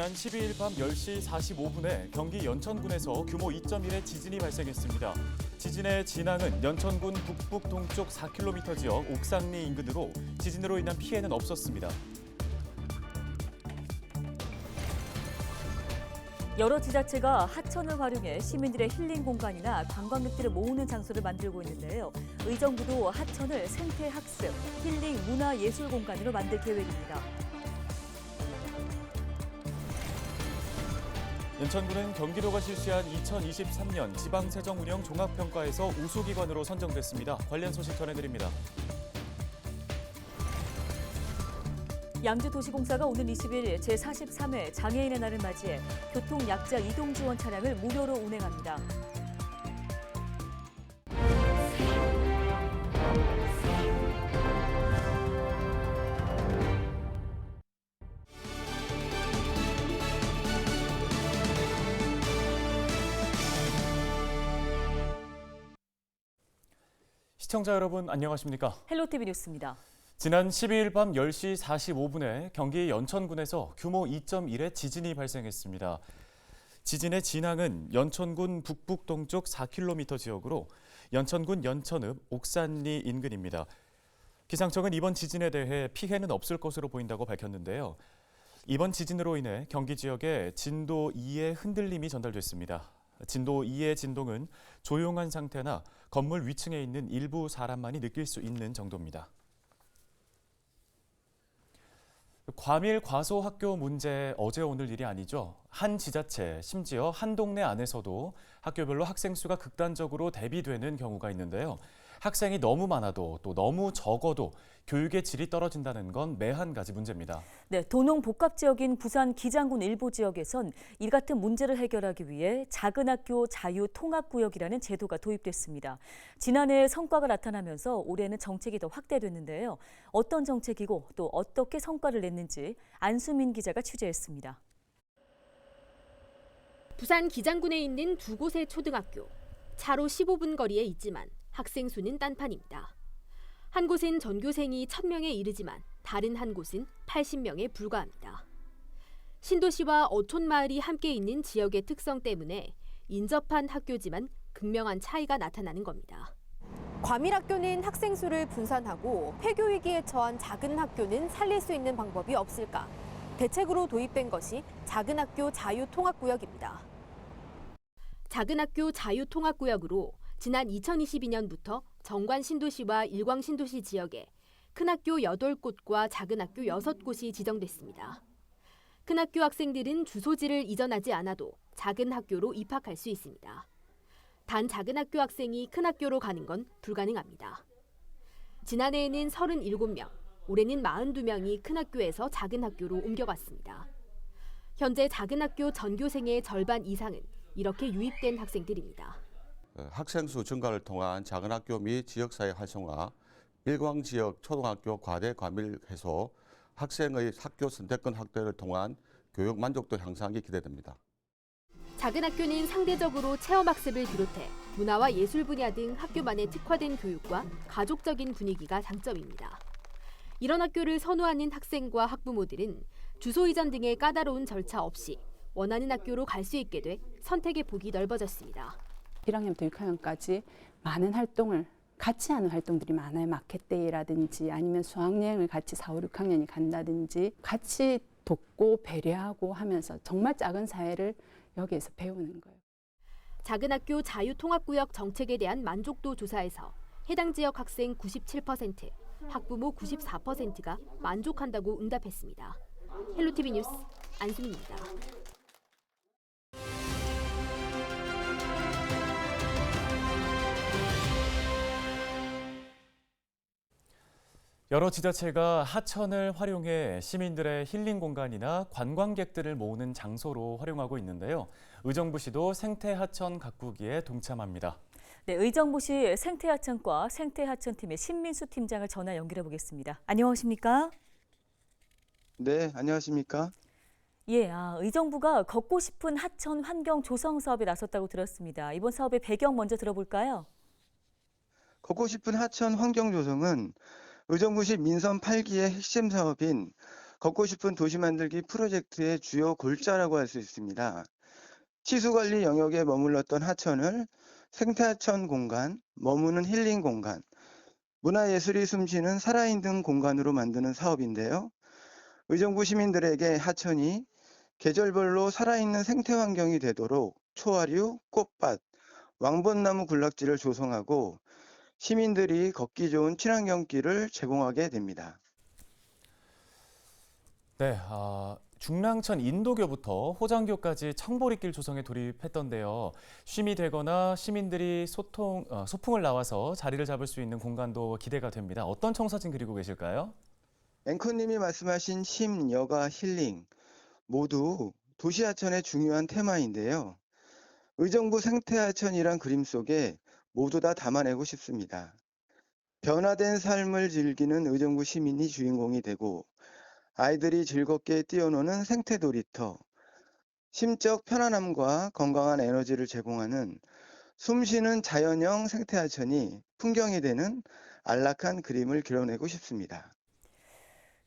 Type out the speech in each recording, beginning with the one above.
지난 12일 밤 10시 45분에 경기 연천군에서 규모 2.1의 지진이 발생했습니다. 지진의 진앙은 연천군 북북 동쪽 4km 지역 옥상리 인근으로 지진으로 인한 피해는 없었습니다. 여러 지자체가 하천을 활용해 시민들의 힐링 공간이나 관광객들을 모으는 장소를 만들고 있는데요. 의정부도 하천을 생태 학습, 힐링 문화 예술 공간으로 만들 계획입니다. 연천군은 경기도가 실시한 2023년 지방세정운영 종합평가에서 우수기관으로 선정됐습니다. 관련 소식 전해드립니다. 양주도시공사가 오는 20일 제43회 장애인의 날을 맞이해 교통약자 이동 지원 차량을 무료로 운행합니다. 시청자 여러분 안녕하십니까? 헬로티비 뉴스입니다. 지난 12일 밤 10시 45분에 경기 연천군에서 규모 2.1의 지진이 발생했습니다. 지진의 진앙은 연천군 북북 동쪽 4km 지역으로 연천군 연천읍 옥산리 인근입니다. 기상청은 이번 지진에 대해 피해는 없을 것으로 보인다고 밝혔는데요. 이번 지진으로 인해 경기 지역에 진도 2의 흔들림이 전달됐습니다. 진도 2의 진동은 조용한 상태나 건물 위층에 있는 일부 사람만이 느낄 수 있는 정도입니다. 과밀 과소 학교 문제 어제 오늘 일이 아니죠. 한 지자체, 심지어 한 동네 안에서도 학교별로 학생 수가 극단적으로 대비되는 경우가 있는데요. 학생이 너무 많아도 또 너무 적어도 교육의 질이 떨어진다는 건 매한 가지 문제입니다. 네, 도농 복합 지역인 부산 기장군 일부 지역에선 이 같은 문제를 해결하기 위해 작은 학교 자유 통합 구역이라는 제도가 도입됐습니다. 지난해 성과가 나타나면서 올해는 정책이 더 확대됐는데요. 어떤 정책이고 또 어떻게 성과를 냈는지 안수민 기자가 취재했습니다. 부산 기장군에 있는 두 곳의 초등학교. 차로 15분 거리에 있지만 학생 수는 딴판입니다. 한 곳은 전교생이 1000명에 이르지만 다른 한 곳은 80명에 불과합니다. 신도시와 어촌 마을이 함께 있는 지역의 특성 때문에 인접한 학교지만 극명한 차이가 나타나는 겁니다. 과밀학교는 학생 수를 분산하고 폐교 위기에 처한 작은 학교는 살릴 수 있는 방법이 없을까? 대책으로 도입된 것이 작은 학교 자유 통합 구역입니다. 작은 학교 자유 통합 구역으로 지난 2022년부터 정관 신도시와 일광 신도시 지역에 큰 학교 8곳과 작은 학교 6곳이 지정됐습니다. 큰 학교 학생들은 주소지를 이전하지 않아도 작은 학교로 입학할 수 있습니다. 단 작은 학교 학생이 큰 학교로 가는 건 불가능합니다. 지난해에는 37명, 올해는 42명이 큰 학교에서 작은 학교로 옮겨갔습니다. 현재 작은 학교 전교생의 절반 이상은 이렇게 유입된 학생들입니다. 어, 학생 수 증가를 통한 작은 학교 및 지역사회 활성화, 일광 지역 초등학교 과대 과밀 해소, 학생의 학교 선택권 확대를 통한 교육 만족도 향상이 기대됩니다. 작은 학교는 상대적으로 체험학습을 비롯해 문화와 예술 분야 등 학교만의 특화된 교육과 가족적인 분위기가 장점입니다. 이런 학교를 선호하는 학생과 학부모들은 주소 이전 등의 까다로운 절차 없이 원하는 학교로 갈 수 있게 돼 선택의 폭이 넓어졌습니다. 1학년부터 6학년까지 많은 활동을 같이 하는 활동들이 많아요. 마켓데이라든지 아니면 수학여행을 같이 4, 5, 6학년이 간다든지 같이 돕고 배려하고 하면서 정말 작은 사회를 여기에서 배우는 거예요. 작은 학교 자유통합구역 정책에 대한 만족도 조사에서 해당 지역 학생 97%, 학부모 94%가 만족한다고 응답했습니다. 헬로티비 뉴스 안수민입니다. 여러 지자체가 하천을 활용해 시민들의 힐링 공간이나 관광객들을 모으는 장소로 활용하고 있는데요. 의정부시도 생태 하천 가꾸기에 동참합니다. 네, 의정부시 생태 하천과 생태 하천팀의 신민수 팀장을 전화 연결해 보겠습니다. 안녕하십니까? 네, 안녕하십니까? 예, 아, 의정부가 걷고 싶은 하천 환경 조성 사업에 나섰다고 들었습니다. 이번 사업의 배경 먼저 들어볼까요? 걷고 싶은 하천 환경 조성은 의정부시 민선 8기의 핵심 사업인 걷고 싶은 도시 만들기 프로젝트의 주요 골자라고 할 수 있습니다. 치수관리 영역에 머물렀던 하천을 생태하천 공간, 머무는 힐링 공간, 문화예술이 숨쉬는 살아있는 공간으로 만드는 사업인데요. 의정부 시민들에게 하천이 계절별로 살아있는 생태 환경이 되도록 초하류, 꽃밭, 왕벚나무 군락지를 조성하고 시민들이 걷기 좋은 친환경 길을 제공하게 됩니다. 네, 아, 중랑천 인도교부터 호장교까지 청보리길 조성에 돌입했던데요. 쉼이 되거나 시민들이 소통, 어, 소풍을 나와서 자리를 잡을 수 있는 공간도 기대가 됩니다. 어떤 청사진 그리고 계실까요? 앵커님이 말씀하신 쉼, 여가, 힐링 모두 도시하천의 중요한 테마인데요. 의정부 생태하천이란 그림 속에 모두 다 담아내고 싶습니다. 변화된 삶을 즐기는 의정부 시민이 주인공이 되고 아이들이 즐겁게 뛰어노는 생태 놀이터, 심적 편안함과 건강한 에너지를 제공하는 숨쉬는 자연형 생태하천이 풍경이 되는 안락한 그림을 그려내고 싶습니다.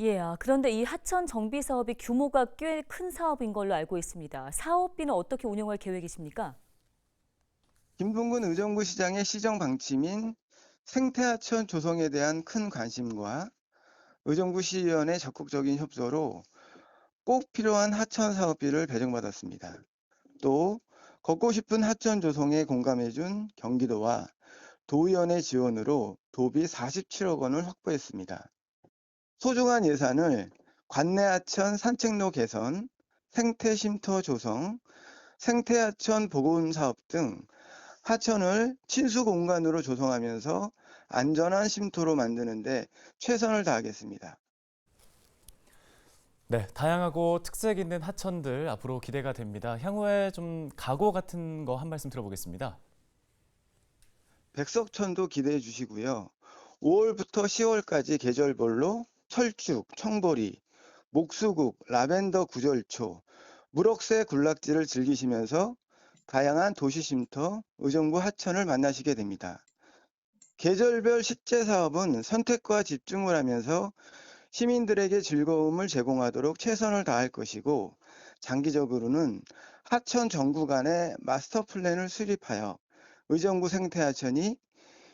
예, 아, 그런데 이 하천 정비 사업이 규모가 꽤 큰 사업인 걸로 알고 있습니다. 사업비는 어떻게 운영할 계획이십니까? 김동근 의정부 시장의 시정 방침인 생태하천 조성에 대한 큰 관심과 의정부 시의원의 적극적인 협조로 꼭 필요한 하천 사업비를 배정받았습니다. 또 걷고 싶은 하천 조성에 공감해준 경기도와 도의원의 지원으로 도비 47억 원을 확보했습니다. 소중한 예산을 관내 하천 산책로 개선, 생태 쉼터 조성, 생태 하천 복원 사업 등 하천을 친수 공간으로 조성하면서 안전한 쉼터로 만드는데 최선을 다하겠습니다. 네, 다양하고 특색 있는 하천들 앞으로 기대가 됩니다. 향후에 좀 각오 같은 거 한 말씀 들어보겠습니다. 백석천도 기대해 주시고요. 5월부터 10월까지 계절별로 철쭉, 청보리, 목수국, 라벤더 구절초, 무럭새 군락지를 즐기시면서 다양한 도시 쉼터, 의정부 하천을 만나시게 됩니다. 계절별 식재 사업은 선택과 집중을 하면서 시민들에게 즐거움을 제공하도록 최선을 다할 것이고 장기적으로는 하천 전 구간의 마스터 플랜을 수립하여 의정부 생태하천이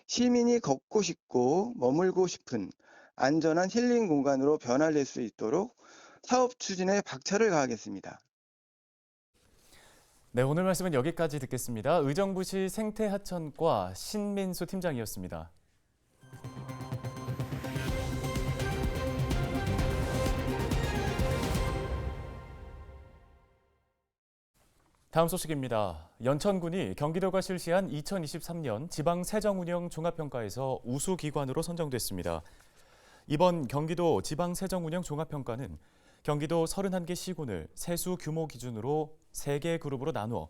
시민이 걷고 싶고 머물고 싶은 안전한 힐링 공간으로 변화될 수 있도록 사업 추진에 박차를 가하겠습니다. 네, 오늘 말씀은 여기까지 듣겠습니다. 의정부시 생태하천과 신민수 팀장이었습니다. 다음 소식입니다. 연천군이 경기도가 실시한 2023년 지방 세정 운영 종합평가에서 우수 기관으로 선정됐습니다. 이번 경기도 지방 세정 운영 종합평가는 경기도 31개 시군을 세수 규모 기준으로 3개 그룹으로 나누어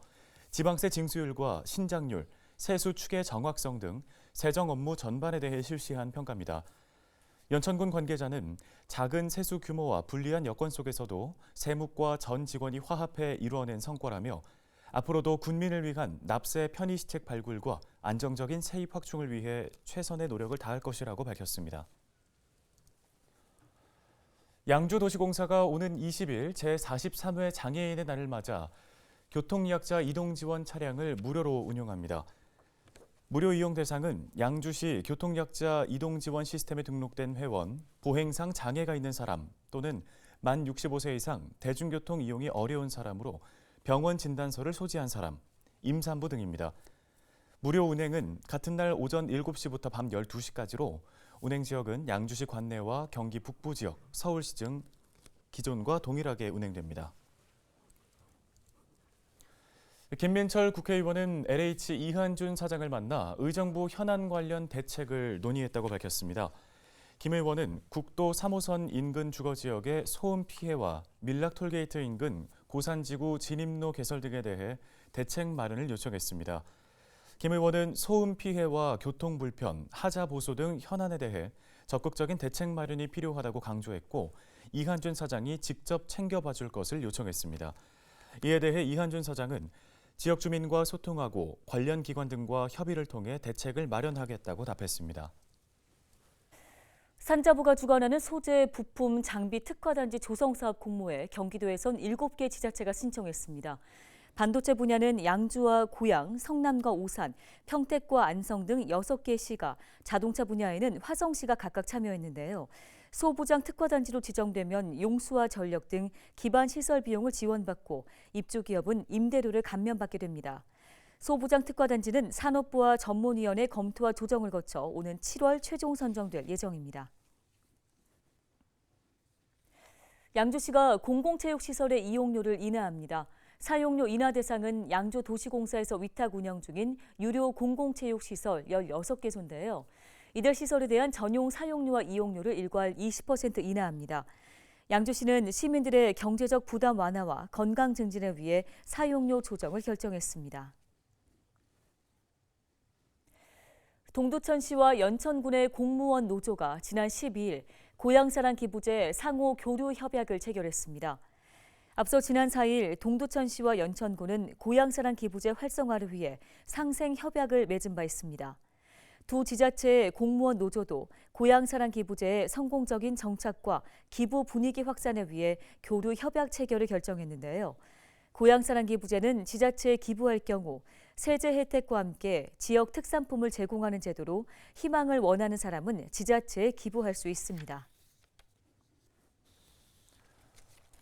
지방세 징수율과 신장률, 세수 추계 정확성 등 세정 업무 전반에 대해 실시한 평가입니다. 연천군 관계자는 작은 세수 규모와 불리한 여건 속에서도 세무과 전 직원이 화합해 이루어낸 성과라며 앞으로도 군민을 위한 납세 편의 시책 발굴과 안정적인 세입 확충을 위해 최선의 노력을 다할 것이라고 밝혔습니다. 양주도시공사가 오는 20일 제43회 장애인의 날을 맞아 교통약자 이동 지원 차량을 무료로 운영합니다. 무료 이용 대상은 양주시 교통약자 이동 지원 시스템에 등록된 회원, 보행상 장애가 있는 사람 또는 만 65세 이상 대중교통 이용이 어려운 사람으로 병원 진단서를 소지한 사람, 임산부 등입니다. 무료 운행은 같은 날 오전 7시부터 밤 12시까지로 운행 지역은 양주시 관내와 경기 북부 지역, 서울시 등 기존과 동일하게 운행됩니다. 김민철 국회의원은 LH 이한준 사장을 만나 의정부 현안 관련 대책을 논의했다고 밝혔습니다. 김 의원은 국도 3호선 인근 주거 지역의 소음 피해와 밀락 톨게이트 인근 고산지구 진입로 개설 등에 대해 대책 마련을 요청했습니다. 김 의원은 소음 피해와 교통 불편, 하자 보수 등 현안에 대해 적극적인 대책 마련이 필요하다고 강조했고 이한준 사장이 직접 챙겨봐 줄 것을 요청했습니다. 이에 대해 이한준 사장은 지역 주민과 소통하고 관련 기관 등과 협의를 통해 대책을 마련하겠다고 답했습니다. 산자부가 주관하는 소재, 부품, 장비 특화단지 조성 사업 공모에 경기도에선 7개 지자체가 신청했습니다. 반도체 분야는 양주와 고양, 성남과 오산, 평택과 안성 등 6개 시가, 자동차 분야에는 화성시가 각각 참여했는데요. 소부장 특화단지로 지정되면 용수와 전력 등 기반 시설 비용을 지원받고 입주 기업은 임대료를 감면받게 됩니다. 소부장 특화단지는 산업부와 전문위원회 검토와 조정을 거쳐 오는 7월 최종 선정될 예정입니다. 양주시가 공공체육시설의 이용료를 인하합니다. 사용료 인하 대상은 양주 도시공사에서 위탁 운영 중인 유료 공공체육시설 16개소인데요. 이들 시설에 대한 전용 사용료와 이용료를 일괄 20% 인하합니다. 양주시는 시민들의 경제적 부담 완화와 건강 증진을 위해 사용료 조정을 결정했습니다. 동두천시와 연천군의 공무원 노조가 지난 12일 고향사랑 기부제 상호 교류 협약을 체결했습니다. 앞서 지난 4일 동두천시와 연천군은 고향사랑 기부제 활성화를 위해 상생 협약을 맺은 바 있습니다. 두 지자체의 공무원 노조도 고향사랑 기부제의 성공적인 정착과 기부 분위기 확산을 위해 교류 협약 체결을 결정했는데요. 고향사랑 기부제는 지자체에 기부할 경우 세제 혜택과 함께 지역 특산품을 제공하는 제도로 희망을 원하는 사람은 지자체에 기부할 수 있습니다.